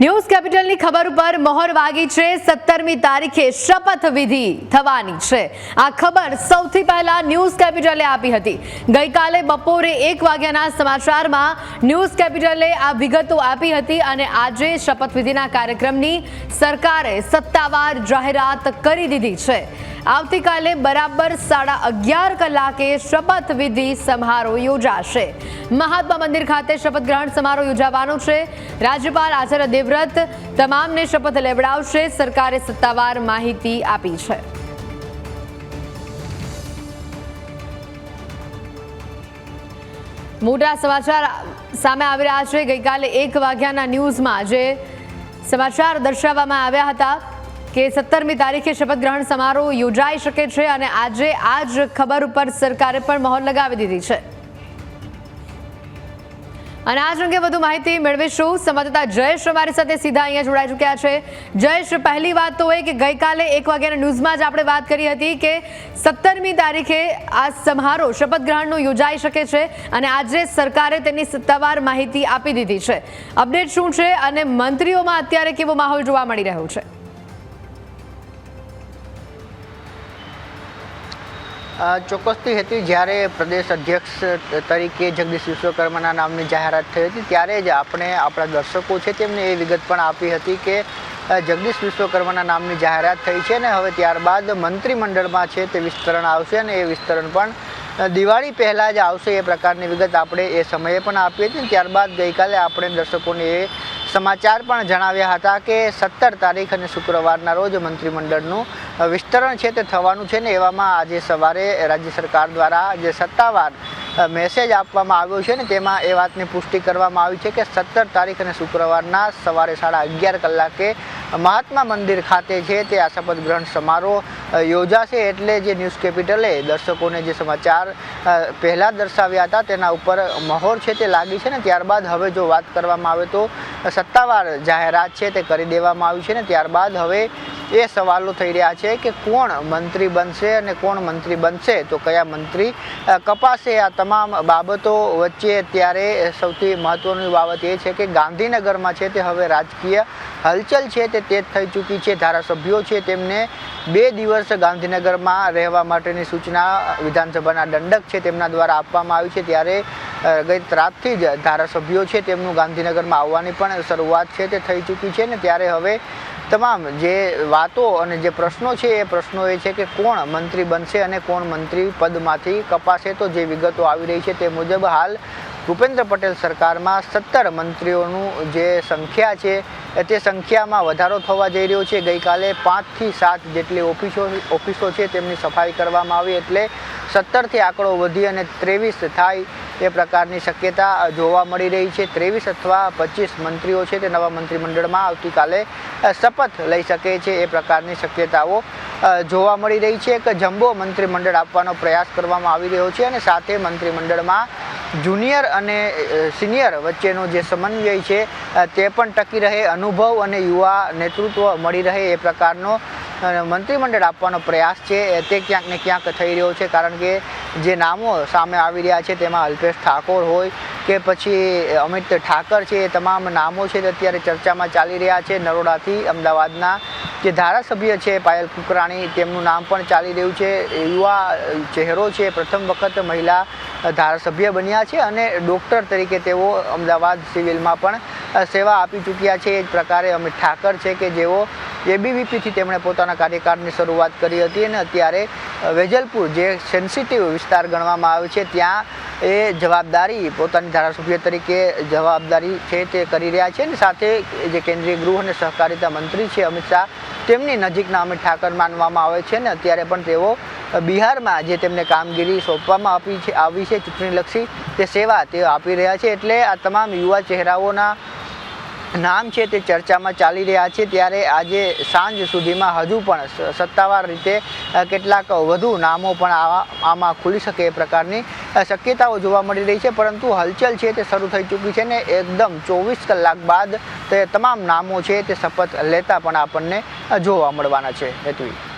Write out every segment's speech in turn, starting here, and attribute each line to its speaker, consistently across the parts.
Speaker 1: News કેપિટલની ખબર ઉપર મહોર વાગી છે. સત્તરમી તારીખે શપથ વિધિ થવાની છે. આ ખબર સૌથી પહેલા ન્યૂઝ કેપિટલે આપી હતી. ગઈકાલે બપોરે એક વાગ્યાના સમાચારમાં ન્યૂઝ કેપિટલે આ વિગતો આપી હતી અને આજે શપથવિધિના કાર્યક્રમની સરકારે સત્તાવાર જાહેરાત કરી દીધી છે. આવતીકાલે બરાબર સાડા અગિયાર કલાકે શપથવિધિ સમારોહ યોજાશે. મહાત્મા મંદિર ખાતે શપથ ગ્રહણ સમારોહ યોજાવાનો છે. રાજ્યપાલ આચાર્ય દેવવ્રત તમામને શપથ લેવડાવશે. સરકારે સત્તાવાર માહિતી આપી છે. મોટા સમાચાર સામે આવી રહ્યા છે. ગઈકાલે એક વાગ્યાના ન્યૂઝમાં જે સમાચાર દર્શાવવામાં આવ્યા હતા. કે સત્તરમી તારીખે શપથ ગ્રહણ સમારોહ યોજાઈ શકે છે અને આજે આ જ ખબર ઉપર સરકારે પણ મહોર લગાવી દીધી છે. અને આજ અંગે વધુ માહિતી મેળવીશું. સંવાદદાતા જયેશ અમારી સાથે સીધા અહીંયા જોડાઈ ચૂક્યા છે. જયેશ, પહેલી વાત તો એ કે ગઈકાલે એક વાગ્યાના ન્યૂઝમાં જ આપણે વાત કરી હતી કે સત્તરમી તારીખે આ સમારોહ શપથ ગ્રહણનો યોજાઈ શકે છે અને આજે સરકારે તેની સત્તાવાર માહિતી આપી દીધી છે. અપડેટ શું છે અને મંત્રીઓમાં અત્યારે કેવો માહોલ જોવા મળી રહ્યો છે?
Speaker 2: ચોક્કસથી હતી, જ્યારે પ્રદેશ અધ્યક્ષ તરીકે જગદીશ વિશ્વકર્માના નામની જાહેરાત થઈ હતી, ત્યારે જ આપણે આપણા દર્શકો છે તેમને એ વિગત પણ આપી હતી કે જગદીશ વિશ્વકર્માના નામની જાહેરાત થઈ છે ને હવે ત્યારબાદ મંત્રીમંડળમાં છે તે વિસ્તરણ આવશે અને એ વિસ્તરણ પણ દિવાળી પહેલાં જ આવશે એ પ્રકારની વિગત આપણે એ સમયે પણ આપી હતી ત્યારબાદ ગઈકાલે આપણે દર્શકોને એ સમાચાર પણ જણાવ્યા હતા કે સત્તર તારીખ અને શુક્રવારના રોજ મંત્રીમંડળનું વિસ્તરણ છે તે થવાનું છે ને એવામાં આજે સવારે રાજ્ય સરકાર દ્વારા જે સત્તાવાર મેસેજ આપવામાં આવ્યો છે ને તેમાં એ વાતની પુષ્ટિ કરવામાં આવી છે કે સત્તર તારીખ અને શુક્રવારના સવારે સાડા અગિયાર કલાકે મહાત્મા મંદિર ખાતે છે તે આ શપથ ગ્રહણ સમારોહ યોજાશે એટલે જે ન્યૂઝ કેપિટલે દર્શકોને જે સમાચાર પહેલાં દર્શાવ્યા હતા તેના ઉપર મહોર છે તે લાગી છે ને ત્યારબાદ હવે જો વાત કરવામાં આવે તો સત્તાવાર જાહેરાત છે તે કરી દેવામાં આવી છે ને ત્યારબાદ હવે એ સવાલો થઈ રહ્યા છે કે કોણ મંત્રી બનશે અને કોણ મંત્રી બનશે? તો કયા મંત્રી કપાશે? આ તમામ બાબતો વચ્ચે અત્યારે સૌથી મહત્વની બાબત એ છે કે ગાંધીનગરમાં છે તે હવે રાજકીય હલચલ છે તે તેજ થઈ ચૂકી છે. ધારાસભ્યો છે તેમને બે દિવસ ગાંધીનગરમાં રહેવા માટેની સૂચના વિધાનસભાના દંડક છે તેમના દ્વારા આપવામાં આવી છે. ત્યારે ગઈ રાતથી જ ધારાસભ્યો છે તેમનું ગાંધીનગરમાં આવવાની પણ શરૂઆત છે તે થઈ ચૂકી છે. ને ત્યારે હવે તમામ જે વાતો અને જે પ્રશ્નો છે એ પ્રશ્નો એ છે કે કોણ મંત્રી બનશે અને કોણ મંત્રી પદમાંથી કપાશે તો જે વિગતો આવી રહી છે તે મુજબ હાલ ભૂપેન્દ્ર પટેલ સરકારમાં સત્તર મંત્રીઓનું જે સંખ્યા છે તે સંખ્યામાં વધારો થવા જઈ રહ્યો છે. ગઈકાલે પાંચથી સાત જેટલી ઓફિસો ઓફિસો છે, તેમની સફાઈ કરવામાં આવી. એટલે સત્તરથી આંકડો વધી અને ત્રેવીસ થાય એ પ્રકારની શક્યતા જોવા મળી રહી છે. ત્રેવીસ અથવા પચીસ મંત્રીઓ છે તે નવા મંત્રીમંડળમાં આવતીકાલે શપથ લઈ શકે છે. એ પ્રકારની શક્યતાઓ જોવા મળી રહી છે. એક જમ્બો મંત્રીમંડળ આપવાનો પ્રયાસ કરવામાં આવી રહ્યો છે અને સાથે મંત્રીમંડળમાં જુનિયર અને સિનિયર વચ્ચેનો જે સમન્વય છે તે પણ ટકી રહે. અનુભવ અને યુવા નેતૃત્વ મળી રહે એ પ્રકારનો મંત્રીમંડળ આપવાનો પ્રયાસ છે. તે ક્યાંક ને ક્યાંક થઈ રહ્યો છે કારણ કે જે નામો સામે આવી રહ્યા છે તેમાં અલ્પેશ ઠાકોર હોય કે પછી અમિત ઠાકર છે એ તમામ નામો છે તે અત્યારે ચર્ચામાં ચાલી રહ્યા છે. નરોડાથી અમદાવાદના જે ધારાસભ્ય છે પાયલ કુકરાણી તેમનું નામ પણ ચાલી રહ્યું છે. યુવા ચહેરો છે. પ્રથમ વખત મહિલા ધારાસભ્ય બન્યા છે અને ડૉક્ટર તરીકે તેઓ અમદાવાદ સિવિલમાં પણ સેવા આપી ચૂક્યા છે. એ જ પ્રકારે અમિત ઠાકર છે કે જેઓ એબીવીપીથી તેમણે પોતાના કાર્યકાળની શરૂઆત કરી હતી અને અત્યારે વેજલપુર જે સેન્સિટિવ વિસ્તાર ગણવામાં આવે છે, ત્યાં એ જવાબદારી પોતાની ધારાસભ્ય તરીકે જવાબદારી છે તે કરી રહ્યા છે અને સાથે જે કેન્દ્રીય ગૃહ અને સહકારિતા મંત્રી છે અમિત શાહ, તેમની નજીકના અમિત ઠાકર માનવામાં આવે છે ને અત્યારે પણ તેઓ બિહારમાં જે તેમને કામગીરી સોંપવામાં આપી છે, આવી છે ચૂંટણીલક્ષી તે સેવા તેઓ આપી રહ્યા છે એટલે આ તમામ યુવા ચહેરાઓના નામ છે તે ચર્ચામાં ચાલી રહ્યા છે. ત્યારે આજે સાંજ સુધીમાં હજુ પણ સત્તાવાર રીતે કેટલાક વધુ નામો પણ આવા, આમાં ખુલી શકે એ પ્રકારની શક્યતાઓ જોવા મળી રહી છે. પરંતુ હલચલ છે તે શરૂ થઈ ચૂકી છે ને એકદમ ચોવીસ કલાક બાદ તે તમામ નામો છે તે શપથ લેતા પણ આપણને જોવા મળવાના છે. હેતવી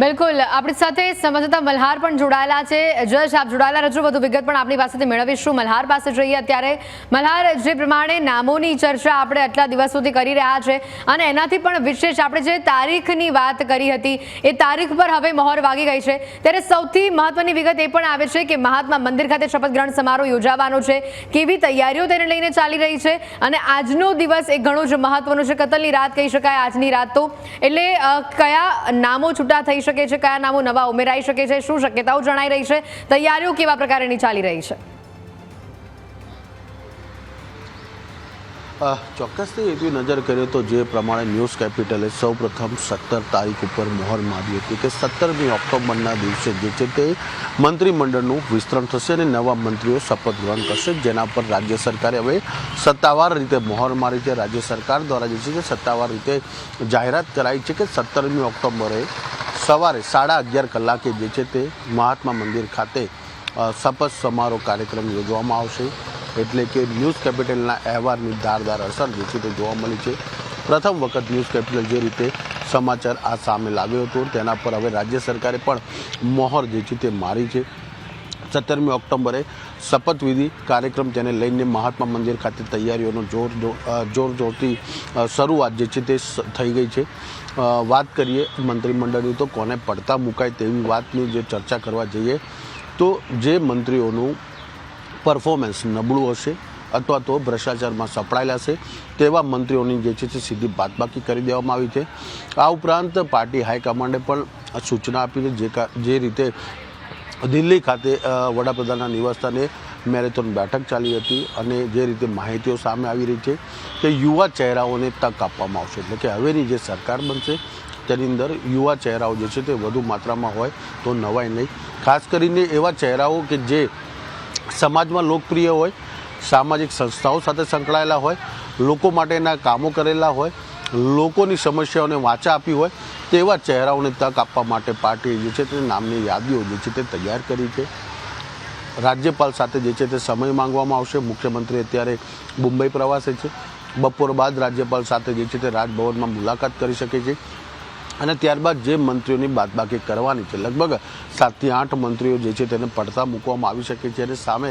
Speaker 1: બિલકુલ. આપણી સાથે સંવાદદાતા મલ્હાર પણ જોડાયેલા છે. જજ આપ જોડાયેલા રહેજો. વધુ વિગત પણ આપણી પાસેથી મેળવીશું. મલ્હાર પાસે જઈએ અત્યારે મલ્હાર, જે પ્રમાણે નામોની ચર્ચા આપણે આટલા દિવસ સુધી કરી રહ્યા છે અને એનાથી પણ વિશેષ આપણે જે તારીખની વાત કરી હતી, એ તારીખ પર હવે મહોર વાગી ગઈ છે. ત્યારે સૌથી મહત્વની વિગત એ પણ આવે છે કે મહાત્મા મંદિર ખાતે શપથ ગ્રહણ સમારોહ યોજાવાનો છે. કેવી તૈયારીઓ તેને લઈને ચાલી રહી છે અને આજનો દિવસ એ ઘણો જ મહત્વનો છે. કતલની રાત કહી શકાય, આજની રાત તો. એટલે કયા નામો છૂટા થઈ શકે છે, કયા નામો નવા ઉમેરાઈ શકે છે, શું શક્યતાઓ જણાઈ રહી છે, તૈયારીઓ કેવા પ્રકારની ચાલી રહી છે?
Speaker 3: ચોક્કસથી એવી નજર કરીએ તો જે પ્રમાણે ન્યૂઝ કેપિટલે સૌ પ્રથમ સત્તર તારીખ ઉપર મોહર મારી હતી કે સત્તરમી ઓક્ટોબરના દિવસે જે છે તે મંત્રીમંડળનું વિસ્તરણ થશે અને નવા મંત્રીઓ શપથ ગ્રહણ કરશે, જેના પર રાજ્ય સરકારે હવે સત્તાવાર રીતે મોહર મારી છે. રાજ્ય સરકાર દ્વારા જે છે તે સત્તાવાર રીતે જાહેરાત કરાઈ છે કે સત્તરમી ઓક્ટોબરે સવારે સાડા અગિયાર કલાકે જે છે તે મહાત્મા મંદિર ખાતે શપથ સમારોહ કાર્યક્રમ યોજવામાં આવશે. એટલે કે ન્યૂઝ કેપિટલના અહેવાલની ધારદાર અસર જે છે તે જોવા મળી છે. પ્રથમ વખત ન્યૂઝ કેપિટલ જે રીતે સમાચાર આ સામે લાવ્યો હતો, તેના પર હવે રાજ્ય સરકારે પણ મોહર જે છે તે મારી છે. સત્તરમી ઓક્ટોબરે શપથવિધિ કાર્યક્રમ તેને લઈને મહાત્મા મંદિર ખાતે તૈયારીઓનો જોર જોર જોરથી શરૂઆત જે છે તે થઈ ગઈ છે. વાત કરીએ મંત્રીમંડળની, તો કોને પડતા મુકાય તેવી વાતની જે ચર્ચા કરવા જઈએ, તો જે મંત્રીઓનું પરફોર્મન્સ નબળું હશે અથવા તો ભ્રષ્ટાચારમાં સપડાયેલા છે તેવા મંત્રીઓની જે છે તે સીધી બાદબાકી કરી દેવામાં આવી છે. આ ઉપરાંત પાર્ટી હાઈકમાન્ડે પણ સૂચના આપી છે, જે જે રીતે દિલ્હી ખાતે વડાપ્રધાનના નિવાસસ્થાને મેરેથોન બેઠક ચાલી હતી અને જે રીતે માહિતીઓ સામે આવી રહી છે તે યુવા ચહેરાઓને તક આપવામાં આવશે. એટલે કે હવેની જે સરકાર બનશે, તેની અંદર યુવા ચહેરાઓ જે છે તે વધુ માત્રામાં હોય તો નવાય નહીં. ખાસ કરીને એવા ચહેરાઓ કે જે સમાજમાં લોકપ્રિય હોય, સામાજિક સંસ્થાઓ સાથે સંકળાયેલા હોય, લોકો માટેના કામો કરેલા હોય, લોકોની સમસ્યાઓને વાચા આપી હોય, તેવા ચહેરાઓને તક આપવા માટે પાર્ટીએ જે છે તે નામની યાદીઓ જે છે તે તૈયાર કરી છે. રાજ્યપાલ સાથે જે છે તે સમય માંગવામાં આવશે. મુખ્યમંત્રી અત્યારે મુંબઈ પ્રવાસે છે. બપોર બાદ રાજ્યપાલ સાથે જે છે તે રાજભવનમાં મુલાકાત કરી શકે છે. અને ત્યારબાદ જે મંત્રીઓની બાદબાકી કરવાની છે. લગભગ સાતથી આઠ મંત્રીઓ જે છે તેને પડતા મૂકવામાં આવી શકે છે અને સામે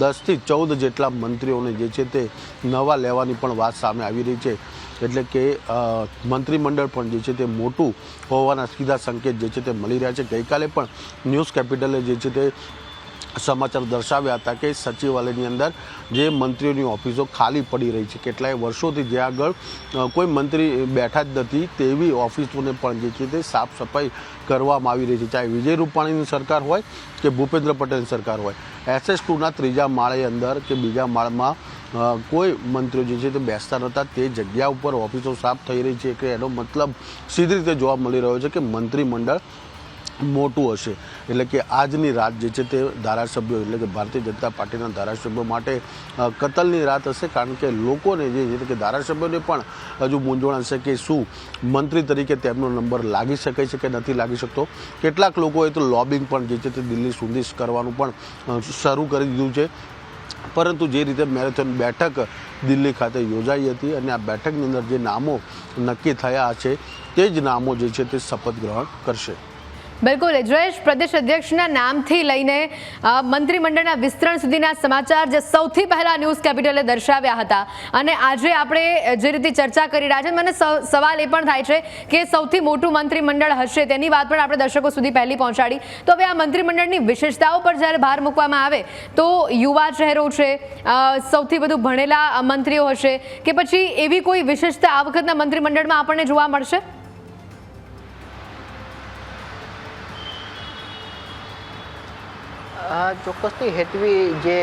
Speaker 3: દસથી ચૌદ જેટલા મંત્રીઓને જે છે તે નવા લેવાની પણ વાત સામે આવી રહી છે. એટલે કે મંત્રીમંડળ પણ જે છે તે મોટું હોવાના સીધા સંકેત જે છે તે મળી રહ્યા છે. ગઈકાલે પણ ન્યૂઝ કેપિટલે જે છે તે સમાચાર દર્શાવ્યા હતા કે સચિવાલયની અંદર જે મંત્રીઓની ઓફિસો ખાલી પડી રહી છે, કેટલાય વર્ષોથી જે આગળ કોઈ મંત્રી બેઠા જ નથી, તેવી ઓફિસોને પણ જે છે તે સાફ સફાઈ કરવામાં આવી રહી છે. ચાહે વિજય રૂપાણીની સરકાર હોય કે ભૂપેન્દ્ર પટેલની સરકાર હોય. એસએસ ટુના ત્રીજા માળે અંદર કે બીજા માળમાં કોઈ મંત્રીઓ જે છે તે બેસતા નહોતા, તે જગ્યા ઉપર ઓફિસો સાફ થઈ રહી છે. કે એનો મતલબ સીધી રીતે જોવા મળી રહ્યો છે કે મંત્રીમંડળ મોટું હશે. એટલે કે આજની રાત જે છે તે ધારાસભ્યો, એટલે કે ભારતીય જનતા પાર્ટીના ધારાસભ્યો માટે કતલની રાત હશે. કારણ કે લોકોને જે એટલે કે ધારાસભ્યોને પણ હજુ મૂંઝવણ હશે કે શું મંત્રી તરીકે તેમનો નંબર લાગી શકે છે કે નથી લાગી શકતો. કેટલાક લોકોએ તો લોબિંગ પણ જે છે તે દિલ્હી સુધી કરવાનું પણ શરૂ કરી દીધું છે. પરંતુ જે રીતે મેરેથોન બેઠક દિલ્હી ખાતે યોજાઈ હતી અને આ બેઠકની અંદર જે નામો નક્કી થયા છે, તે જ નામો જે છે તે શપથ ગ્રહણ કરશે.
Speaker 1: બિલકુલ જયેશ પ્રદેશ અધ્યક્ષના નામથી લઈને મંત્રીમંડળના વિસ્તરણ સુધીના સમાચાર જે સૌથી પહેલા ન્યૂઝ કેપિટલે દર્શાવ્યા હતા. અને આજે આપણે જે રીતે ચર્ચા કરી રહ્યા છે, મને સવાલ એ પણ થાય છે કે સૌથી મોટું મંત્રીમંડળ હશે તેની વાત પણ આપણે દર્શકો સુધી પહેલી પહોંચાડી. તો હવે આ મંત્રીમંડળની વિશેષતાઓ પર જ્યારે ભાર મૂકવામાં આવે, તો યુવા ચહેરો છે સૌથી વધુ ભણેલા મંત્રીઓ હશે, કે પછી એવી કોઈ વિશેષતા આ વખતના મંત્રીમંડળમાં આપણને જોવા મળશે?
Speaker 2: ચોક્કસથી હેતવી જે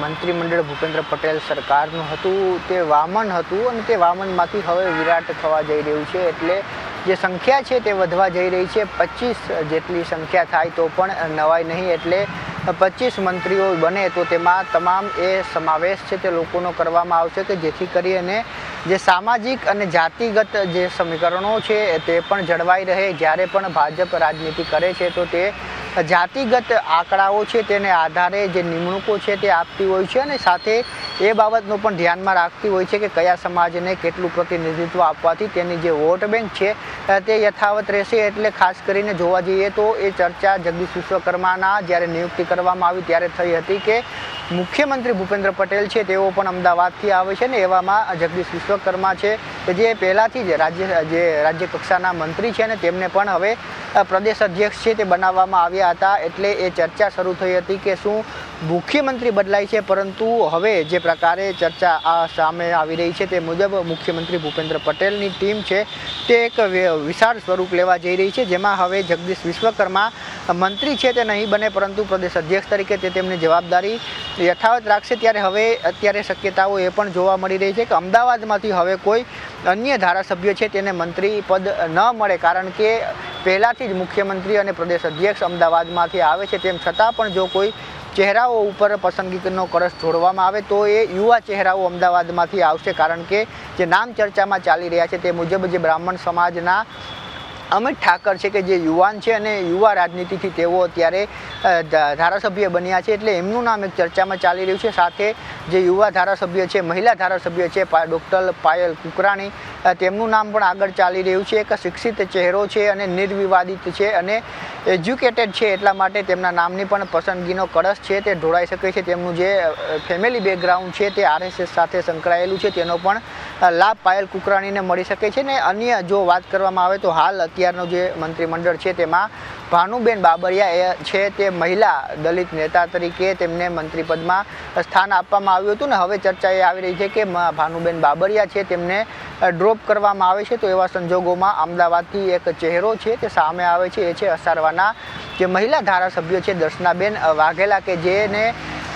Speaker 2: મંત્રીમંડળ ભૂપેન્દ્ર પટેલ સરકારનું હતું, તે વામન હતું અને તે વામનમાંથી હવે વિરાટ થવા જઈ રહ્યું છે. એટલે જે સંખ્યા છે તે વધવા જઈ રહી છે. પચીસ જેટલી સંખ્યા થાય તો પણ નવાય નહીં. એટલે પચીસ મંત્રીઓ બને તો તેમાં તમામ એ સમાવેશ છે તે લોકોનો કરવામાં આવશે કે જેથી કરી અને જે સામાજિક અને જાતિગત જે સમીકરણો છે તે પણ જળવાઈ રહે. જ્યારે પણ ભાજપ રાજનીતિ કરે છે તો તે જાતિગત આંકડાઓ છે તેને આધારે જે નિમણૂકો છે તે આપતી હોય છે અને સાથે એ બાબતનું પણ ધ્યાનમાં રાખતી હોય છે કે કયા સમાજને કેટલું પ્રતિનિધિત્વ આપવાથી તેની જે વોટ બેંક છે તે યથાવત રહેશે. એટલે ખાસ કરીને જોવા જઈએ તો એ ચર્ચા જગદીશ વિશ્વકર્માના જ્યારે નિયુક્તિ કરવામાં આવી ત્યારે થઈ હતી કે મુખ્યમંત્રી ભૂપેન્દ્ર પટેલ છે, તેઓ પણ અમદાવાદથી આવે છે ને એવામાં જગદીશ વિશ્વકર્મા છે, કે જે પહેલાંથી જ રાજ્ય, જે રાજ્ય કક્ષાના મંત્રી છે ને તેમને પણ હવે પ્રદેશ અધ્યક્ષ છે તે બનાવવામાં આવ્યા હતા એટલે એ ચર્ચા શરૂ થઈ હતી કે શું મુખ્યમંત્રી બદલાય છે, પરંતુ હવે જે પ્રકારે ચર્ચા આ સામે આવી રહી છે તે મુજબ મુખ્યમંત્રી ભૂપેન્દ્ર પટેલની ટીમ છે તે એક વિશાળ સ્વરૂપ લેવા જઈ રહી છે, જેમાં હવે જગદીશ વિશ્વકર્મા મંત્રી છે તે નહીં બને પરંતુ પ્રદેશ અધ્યક્ષ તરીકે તે તેમની જવાબદારી યથાવત રાખશે ત્યારે હવે અત્યારે શક્યતાઓ એ પણ જોવા મળી રહી છે કે અમદાવાદમાંથી હવે કોઈ અન્ય ધારાસભ્ય છે તેને મંત્રી પદ ન મળે, કારણ કે પહેલાંથી જ મુખ્યમંત્રી અને પ્રદેશ અધ્યક્ષ અમદાવાદમાંથી આવે છે. તેમ છતાં પણ જો કોઈ ચહેરાઓ ઉપર પસંદગીનો કરસ જોડવામાં આવે, તો એ યુવા ચહેરાઓ અમદાવાદમાંથી આવશે, કારણ કે જે નામ ચર્ચામાં ચાલી રહ્યા છે તે મુજબ જે બ્રાહ્મણ સમાજના અમિત ઠાકર છે કે જે યુવાન છે અને યુવા રાજનીતિથી તેઓ અત્યારે ધારાસભ્ય બન્યા છે એટલે એમનું નામ એક ચર્ચામાં ચાલી રહ્યું છે. સાથે જે યુવા ધારાસભ્ય છે, મહિલા ધારાસભ્ય છે ડૉક્ટર પાયલ કુકરાણી તેમનું નામ પણ આગળ ચાલી રહ્યું છે. એક શિક્ષિત ચહેરો છે અને નિર્વિવાદિત છે અને એજ્યુકેટેડ છે એટલા માટે તેમના નામની પણ પસંદગીનો કળશ છે. તે ઢોળાઈ શકે છે. તેમનું જે ફેમિલી બેકગ્રાઉન્ડ છે તે આરએસએસ સાથે સંકળાયેલું છે. તેનો પણ લાભ પાયલ કુકરાણીને મળી શકે છે ને અન્ય જો વાત કરવામાં આવે તો હાલ અત્યારનો જે મંત્રીમંડળ છે તેમાં ભાનુબેન બાબરિયા એ છે તે મહિલા દલિત નેતા તરીકે તેમને મંત્રીપદમાં સ્થાન આપવામાં આવ્યું હતું ને હવે ચર્ચા એ આવી રહી છે કે ભાનુબેન બાબરિયા છે તેમને ડ્રોપ કરવામાં આવે છે તો એવા સંજોગોમાં અમદાવાદથી એક ચહેરો છે તે સામે આવે છે, એ છે અસારવાના જે મહિલા ધારાસભ્ય છે દર્શનાબેન વાઘેલા કે જેને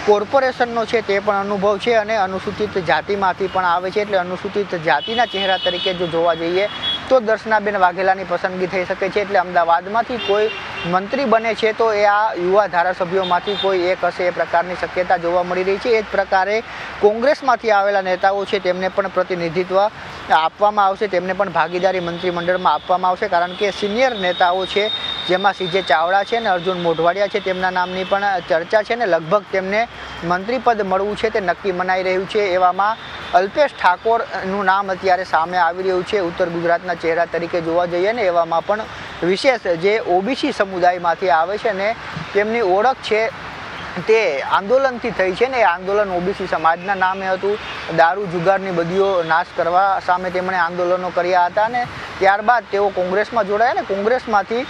Speaker 2: કોર્પોરેશનનો છે તે પણ અનુભવ છે અને અનુસૂચિત જાતિમાંથી પણ આવે છે એટલે અનુસૂચિત જાતિના ચહેરા તરીકે જો જોવા જઈએ તો દર્શનાબેન વાઘેલાની પસંદગી થઈ શકે છે એટલે અમદાવાદમાંથી કોઈ મંત્રી બને છે, તો એ આ યુવા ધારાસભ્યોમાંથી કોઈ એક હશે એ પ્રકારની શક્યતા જોવા મળી રહી છે. એ જ પ્રકારે કોંગ્રેસમાંથી આવેલા નેતાઓ છે, તેમને પણ પ્રતિનિધિત્વ આપવામાં આવશે, તેમને પણ ભાગીદારી મંત્રીમંડળમાં આપવામાં આવશે, કારણ કે સિનિયર નેતાઓ છે, જેમાં સીજે ચાવડા છે ને અર્જુન મોઢવાડિયા છે, તેમના નામની પણ ચર્ચા છે ને લગભગ તેમને મંત્રીપદ મળવું છે, તે નક્કી મનાઈ રહ્યું છે, એવામાં અલ્પેશ ઠાકોરનું નામ અત્યારે સામે આવી રહ્યું છે, ઉત્તર ગુજરાતના ચહેરા તરીકે જોવા જઈએ ને, એવામાં પણ વિશેષ જે ઓબીસી સમુદાયમાંથી આવે છે ને તેમની ઓળખ છે તે આંદોલનથી થઈ છે ને એ આંદોલન ઓબીસી સમાજના નામે હતું. દારૂ જુગારની બદીઓ નાશ કરવા સામે તેમણે આંદોલનો કર્યા હતા ને ત્યારબાદ તેઓ કોંગ્રેસમાં જોડાયા ને કોંગ્રેસમાંથી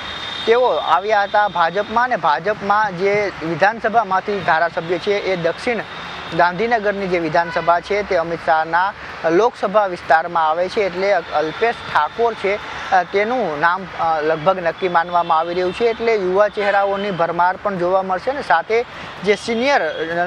Speaker 2: તેઓ આવ્યા હતા ભાજપમાં ને ભાજપમાં જે વિધાનસભામાંથી ધારાસભ્ય છે એ દક્ષિણ ગાંધીનગરની જે વિધાનસભા છે તે અમિત શાહના લોકસભા વિસ્તારમાં આવે છે એટલે અલ્પેશ ઠાકોર છે તેનું નામ લગભગ નક્કી માનવામાં આવી રહ્યું છે એટલે યુવા ચહેરાઓની ભરમાર પણ જોવા મળશે ને સાથે જે સિનિયર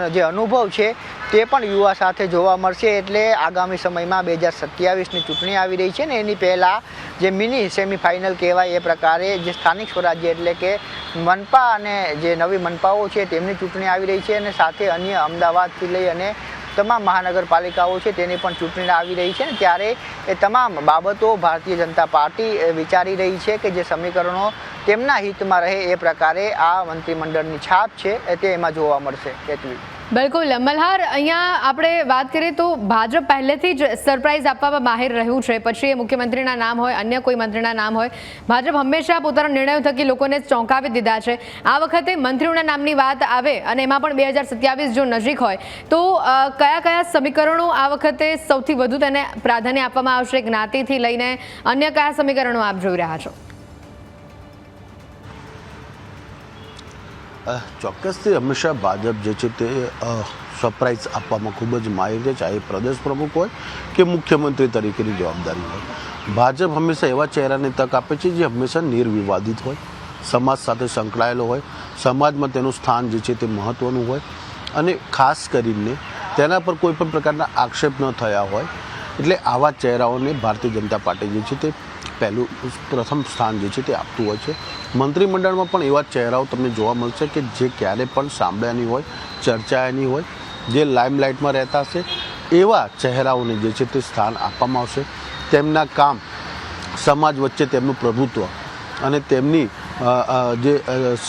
Speaker 2: જે અનુભવ છે તે પણ યુવા સાથે જોવા મળશે એટલે આગામી સમયમાં બે હજાર સત્યાવીસની ચૂંટણી આવી રહી છે ને એની પહેલાં જે મિની સેમિફાઇનલ કહેવાય એ પ્રકારે જે સ્થાનિક સ્વરાજ્ય એટલે કે મનપા અને જે નવી મનપાઓ છે તેમની ચૂંટણી આવી રહી છે અને સાથે અન્ય અમદાવાદથી લઈ અને તમામ મહાનગરપાલિકાઓ છે તેની પણ ચૂંટણી આવી રહી છે ને ત્યારે એ તમામ બાબતો ભારતીય જનતા પાર્ટી વિચારી રહી છે કે જે સમીકરણો તેમના હિતમાં રહે એ પ્રકારે આ મંત્રીમંડળની છાપ છે તે એમાં જોવા મળશે. એટલી
Speaker 1: બિલકુલ. મલ્હાર, અહીંયા આપણે વાત કરીએ તો ભાજપ પહેલેથી જ સરપ્રાઇઝ આપવામાં માહિર રહ્યું છે. પછી એ મુખ્યમંત્રીના નામ હોય, અન્ય કોઈ મંત્રીના નામ હોય, ભાજપ હંમેશા પોતાના નિર્ણયો થકી લોકોને ચોંકાવી દીધા છે. આ વખતે મંત્રીઓના નામની વાત આવે અને એમાં પણ બે હજાર સત્યાવીસ જો નજીક હોય, તો કયા કયા સમીકરણો આ વખતે સૌથી વધુ તેને પ્રાધાન્ય આપવામાં આવશે? જ્ઞાતિથી લઈને અન્ય કયા સમીકરણો આપ જોઈ રહ્યા છો?
Speaker 3: ચોક્કસથી હંમેશા ભાજપ જે છે તે સરપ્રાઇઝ આપવામાં ખૂબ જ માહિર છે. ચાહે પ્રદેશ પ્રમુખ હોય કે મુખ્યમંત્રી તરીકેની જવાબદારી હોય. ભાજપ હંમેશા એવા ચહેરાને તક આપે છે જે હંમેશા નિર્વિવાદિત હોય. સમાજ સાથે સંકળાયેલો હોય. સમાજમાં તેનું સ્થાન જે છે તે મહત્ત્વનું હોય. અને ખાસ કરીને તેના પર કોઈ પણ પ્રકારના આક્ષેપ ન થયા હોય. એટલે આવા ચહેરાઓને ભારતીય જનતા પાર્ટી જે છે તે પહેલું, પ્રથમ સ્થાન જે છે તે આપતું હોય છે. મંત્રીમંડળમાં પણ એવા ચહેરાઓ તમને જોવા મળશે કે જે ક્યારે પણ સાંભળ્યાની હોય ચર્ચાયાની હોય, જે લાઇમલાઇટમાં રહેતા હશે, એવા ચહેરાઓને જે છે તે સ્થાન આપવામાં આવશે. તેમના કામ, સમાજ વચ્ચે તેમનું પ્રભુત્વ અને તેમની જે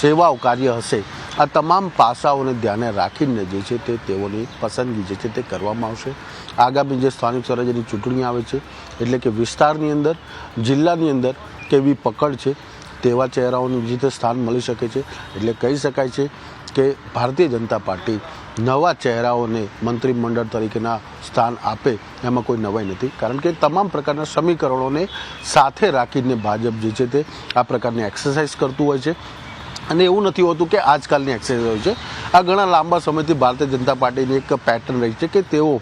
Speaker 3: સેવાઓ કાર્ય હશે આ તમામ પાસાઓને ધ્યાને રાખીને જે છે તે તેઓની પસંદગી જે છે તે કરવામાં આવશે. આગામી જે સ્થાનિક સ્વરાજ્યની ચૂંટણી આવે છે, એટલે કે વિસ્તારની અંદર, જિલ્લાની અંદર કેવી પકડ છે, તેવા ચહેરાઓને જે સ્થાન મળી શકે છે. એટલે કહી શકાય છે કે ભારતીય જનતા પાર્ટી નવા ચહેરાઓને મંત્રીમંડળ તરીકેના સ્થાન આપે એમાં કોઈ નવાઈ નથી. કારણ કે તમામ પ્રકારના સમીકરણોને સાથે રાખીને ભાજપ જે છે તે આ પ્રકારની એક્સરસાઇઝ કરતું હોય છે. અને એવું નથી હોતું કે આજકાલની એક્સરસાઇઝ હોય છે. આ ઘણા લાંબા સમયથી ભારતીય જનતા પાર્ટીની એક પેટર્ન રહી છે કે તેઓ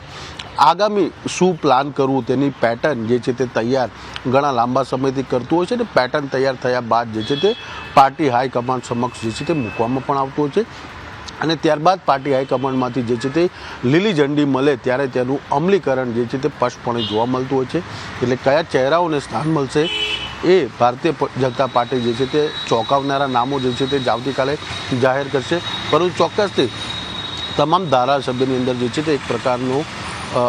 Speaker 3: આગામી શું પ્લાન કરવું, તેની પેટર્ન જે છે તે તૈયાર ઘણા લાંબા સમયથી કરતું હોય છે અને પેટર્ન તૈયાર થયા બાદ જે છે તે પાર્ટી હાઈકમાન્ડ સમક્ષ જે છે તે મૂકવામાં પણ આવતું હોય છે. અને ત્યારબાદ પાર્ટી હાઈકમાન્ડમાંથી જે છે તે લીલી ઝંડી મળે ત્યારે તેનું અમલીકરણ જે છે તે સ્પષ્ટપણે જોવા મળતું હોય છે. એટલે કયા ચહેરાઓને સ્થાન મળશે એ ભારતીય જનતા પાર્ટી જે છે તે ચોંકાવનારા નામો જે છે તે જ આવતીકાલે જાહેર કરશે. પરંતુ ચોક્કસથી તમામ ધારાસભ્યની અંદર જે છે તે એક પ્રકારનો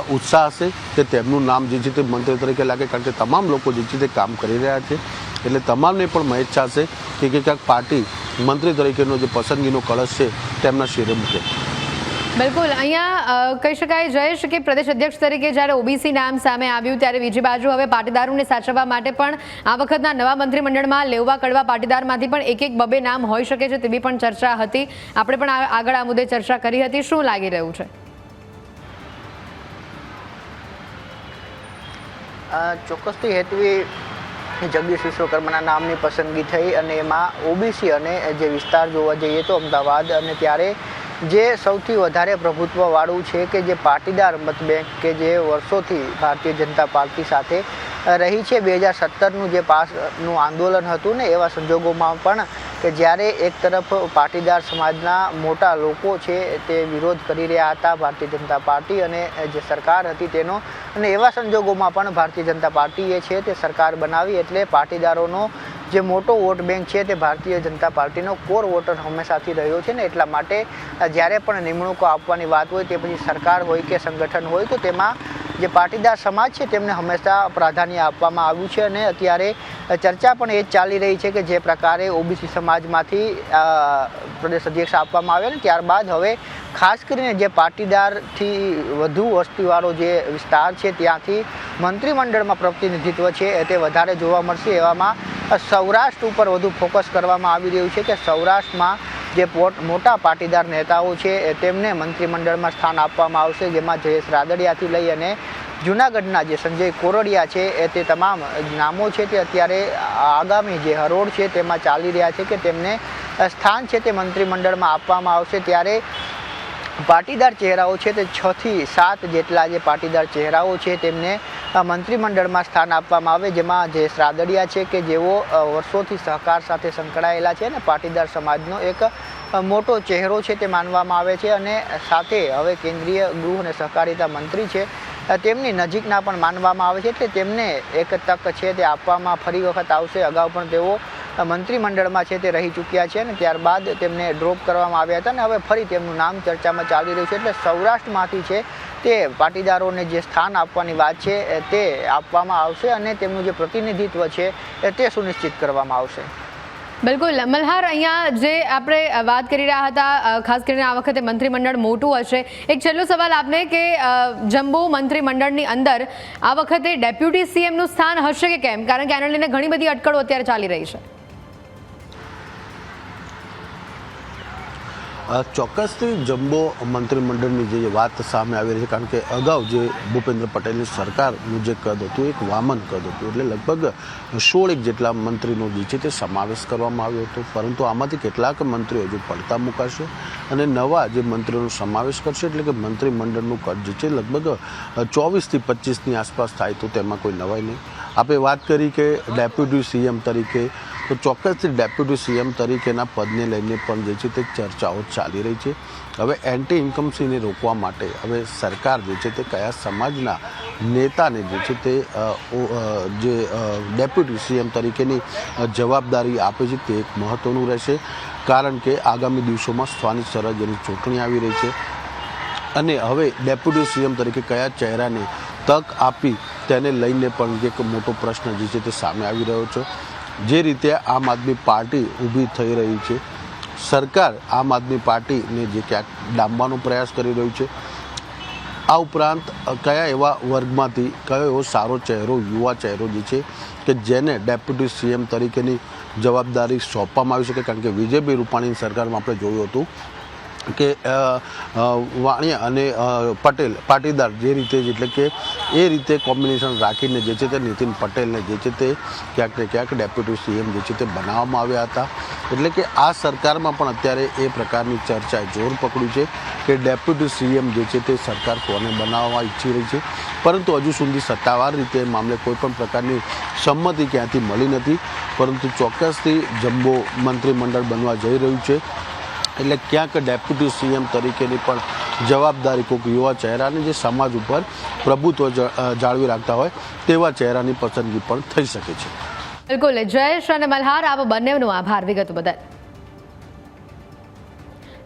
Speaker 3: ઉત્સાહ હશે કે તેમનું નામ જે છે તે મંત્રી તરીકે લાગે, કારણ કે તમામ લોકો જે છે તે કામ કરી રહ્યા છે. એટલે તમામને પણ મહેચ્છા છે કે કે ક્યાંક પાર્ટી મંત્રી તરીકેનો જે પસંદગીનો કળશ છે તેમના શિરે મૂકે.
Speaker 1: બિલકુલ. અહીંયા કહી શકાય, જયેશ કે પ્રદેશ અધ્યક્ષ તરીકે જ્યારે ઓબીસી નામ સામે આવ્યું ત્યારે બીજી બાજુ હવે પાટીદારોને સાચવવા માટે પણ આ વખતના નવા મંત્રીમંડળમાં લેવા કડવા પાટીદારમાંથી પણ એક એક બબે નામ હોઈ શકે છે તેવી પણ ચર્ચા હતી. આપણે પણ આગળ આ મુદ્દે ચર્ચા કરી હતી. શું લાગી રહ્યું છે?
Speaker 2: ચોક્કસથી હેતવી જગદીશ વિશ્વકર્માના નામની પસંદગી થઈ અને એમાં ઓબીસી અને જે વિસ્તાર જોવા જઈએ તો અમદાવાદ અને ત્યારે જે સૌથી વધારે પ્રભુત્વવાળું છે કે જે પાટીદાર મત બેંક કે જે વર્ષોથી ભારતીય જનતા પાર્ટી સાથે રહી છે, બે હજાર સત્તરનું જે પાસનું આંદોલન હતું ને એવા સંજોગોમાં પણ કે જ્યારે એક તરફ પાટીદાર સમાજના મોટા લોકો છે તે વિરોધ કરી રહ્યા હતા ભારતીય જનતા પાર્ટી અને જે સરકાર હતી તેનો અને એવા સંજોગોમાં પણ ભારતીય જનતા પાર્ટીએ છે તે સરકાર બનાવી એટલે પાટીદારોનો જે મોટો વોટ બેંક છે તે ભારતીય જનતા પાર્ટીનો કોર વોટર હંમેશાથી રહ્યો છે ને એટલા માટે જ્યારે પણ નિમણૂકો આપવાની વાત હોય તે પછી સરકાર હોય કે સંગઠન હોય તો તેમાં જે પાટીદાર સમાજ છે તેમને હંમેશા પ્રાધાન્ય આપવામાં આવ્યું છે અને અત્યારે ચર્ચા પણ એ જ ચાલી રહી છે કે જે પ્રકારે ઓબીસી સમાજમાંથી પ્રદેશ અધ્યક્ષ આપવામાં આવ્યા ને ત્યારબાદ હવે ખાસ કરીને જે પાટીદારથી વધુ વસ્તીવાળો જે વિસ્તાર છે, ત્યાંથી મંત્રીમંડળમાં પ્રતિનિધિત્વ છે તે વધારે જોવા મળશે એવામાં સૌરાષ્ટ્ર ઉપર વધુ ફોકસ કરવામાં આવી રહ્યું છે કે સૌરાષ્ટ્રમાં જે મોટા પાટીદાર નેતાઓ છે તેમને મંત્રીમંડળમાં સ્થાન આપવામાં આવશે, જેમાં જયેશ રાદડિયાથી લઈ અને જૂનાગઢના જે સંજય કોરડિયા છે, એ તે તમામ નામો છે તે અત્યારે આગામી જે હરોળ છે તેમાં ચાલી રહ્યા છે કે તેમને સ્થાન છે તે મંત્રીમંડળમાં આપવામાં આવશે. ત્યારે પાટીદાર ચહેરાઓ છે તે છ થી સાત જેટલા જે પાટીદાર ચહેરાઓ છે તેમને મંત્રીમંડળમાં સ્થાન આપવામાં આવે, જેમાં જે શ્રાદડિયા છે કે જેઓ વર્ષોથી સહકાર સાથે સંકળાયેલા છે અને પાટીદાર સમાજનો એક મોટો ચહેરો છે તે માનવામાં આવે છે. અને સાથે હવે કેન્દ્રીય ગૃહ અને સહકારિતા મંત્રી છે તેમની નજીકના પણ માનવામાં આવે છે એટલે તેમને એક તક છે તે આપવામાં ફરી વખત આવશે. અગાઉ પણ તેઓ મંત્રીમંડળમાં છે તે રહી ચૂક્યા છે અને ત્યારબાદ તેમને ડ્રોપ કરવામાં આવ્યા હતા અને હવે ફરી તેમનું નામ ચર્ચામાં ચાલી રહ્યું છે. એટલે સૌરાષ્ટ્રમાંથી છે તે પાટીદારોને જે સ્થાન આપવાની વાત છે તે આપવામાં આવશે અને તેમનું જે પ્રતિનિધિત્વ છે તે સુનિશ્ચિત કરવામાં આવશે.
Speaker 1: બિલકુલ. મલ્હાર, અહીંયા જે આપણે વાત કરી રહ્યા હતા ખાસ કરીને આ વખતે મંત્રીમંડળ મોટું હશે. એક છેલ્લો સવાલ આપને કે જમ્બુ મંત્રીમંડળની અંદર આ વખતે ડેપ્યુટી સીએમનું સ્થાન હશે કે કેમ? કારણ કે આને લઈને ઘણી બધી અટકળો અત્યારે ચાલી રહી છે.
Speaker 3: ચોક્કસથી જમ્બો મંત્રીમંડળની જે વાત સામે આવી રહી છે, કારણ કે અગાઉ જે ભૂપેન્દ્ર પટેલની સરકારનું જે કદ હતું, એક વામન કદ હતું, એટલે લગભગ સોળેક જેટલા મંત્રીનો જે છે તે સમાવેશ કરવામાં આવ્યો હતો. પરંતુ આમાંથી કેટલાક મંત્રીઓ હજુ પડતા મુકાશે અને નવા જે મંત્રીઓનો સમાવેશ કરશે, એટલે કે મંત્રીમંડળનું કદ જે છે લગભગ ચોવીસથી પચીસની આસપાસ થાય તો તેમાં કોઈ નવાઈ નહીં. આપણે વાત કરી કે ડેપ્યુટી સીએમ તરીકે તો ચોક્કસથી ડેપ્યુટી સીએમ તરીકેના પદને લઈને પણ જે છે તે ચર્ચાઓ ચાલી રહી છે. હવે એન્ટી ઇન્કમસીને રોકવા માટે હવે સરકાર જે છે તે કયા સમાજના નેતાને જે છે તે જે ડેપ્યુટી સીએમ તરીકેની જવાબદારી આપે છે તે એક મહત્ત્વનું રહેશે. કારણ કે આગામી દિવસોમાં સ્થાનિક સ્વરાજ્યની ચૂંટણી આવી રહી છે. અને હવે ડેપ્યુટી સીએમ તરીકે કયા ચહેરાને તક આપી તેને લઈને પણ એક મોટો પ્રશ્ન જે છે તે સામે આવી રહ્યો છે. જે રીતે આમ આદમી પાર્ટી ઊભી થઈ રહી છે, સરકાર આમ આદમી પાર્ટીને જે ક્યાંક ડામવાનો પ્રયાસ કરી રહ્યું છે, આ ઉપરાંત કયા એવા વર્ગમાંથી, કયો એવો સારો ચહેરો, યુવા ચહેરો જે છે, કે જેને ડેપ્યુટી સીએમ તરીકેની જવાબદારી સોંપવામાં આવી શકે, કારણ કે વિજયભાઈ રૂપાણીની સરકારમાં આપણે જોયું હતું કે વાણિયા અને પટેલ, પાટીદાર જે રીતે જ એટલે કે એ રીતે કોમ્બિનેશન રાખીને જે છે તે નીતિન પટેલને જે છે તે ક્યાંક ને ક્યાંક ડેપ્યુટી સીએમ જે છે તે બનાવવામાં આવ્યા હતા. એટલે કે આ સરકારમાં પણ અત્યારે એ પ્રકારની ચર્ચાએ જોર પકડ્યું છે કે ડેપ્યુટી સીએમ જે છે તે સરકાર કોને બનાવવા ઈચ્છી રહી છે. પરંતુ હજુ સુધી સત્તાવાર રીતે મામલે કોઈ પણ પ્રકારની સંમતિ ક્યાંથી મળી નથી. પરંતુ ચોક્કસથી જમ્બો મંત્રીમંડળ બનવા જઈ રહ્યું છે. એટલે ક્યાંક ડેપ્યુટી સીએમ તરીકેની પણ જવાબદારી કોઈક યુવા ચહેરાને જે સમાજ ઉપર પ્રભુત્વ જાળવી રાખતા હોય તેવા ચહેરાની પસંદગી પણ થઈ શકે છે.
Speaker 1: બિલકુલ, જયેશ અને મલ્હાર, આપ બંનેનો આભાર. વિગત બદલ.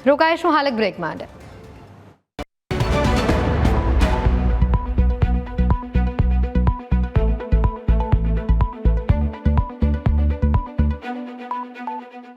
Speaker 1: રોકાઈશું હાલક બ્રેક માટે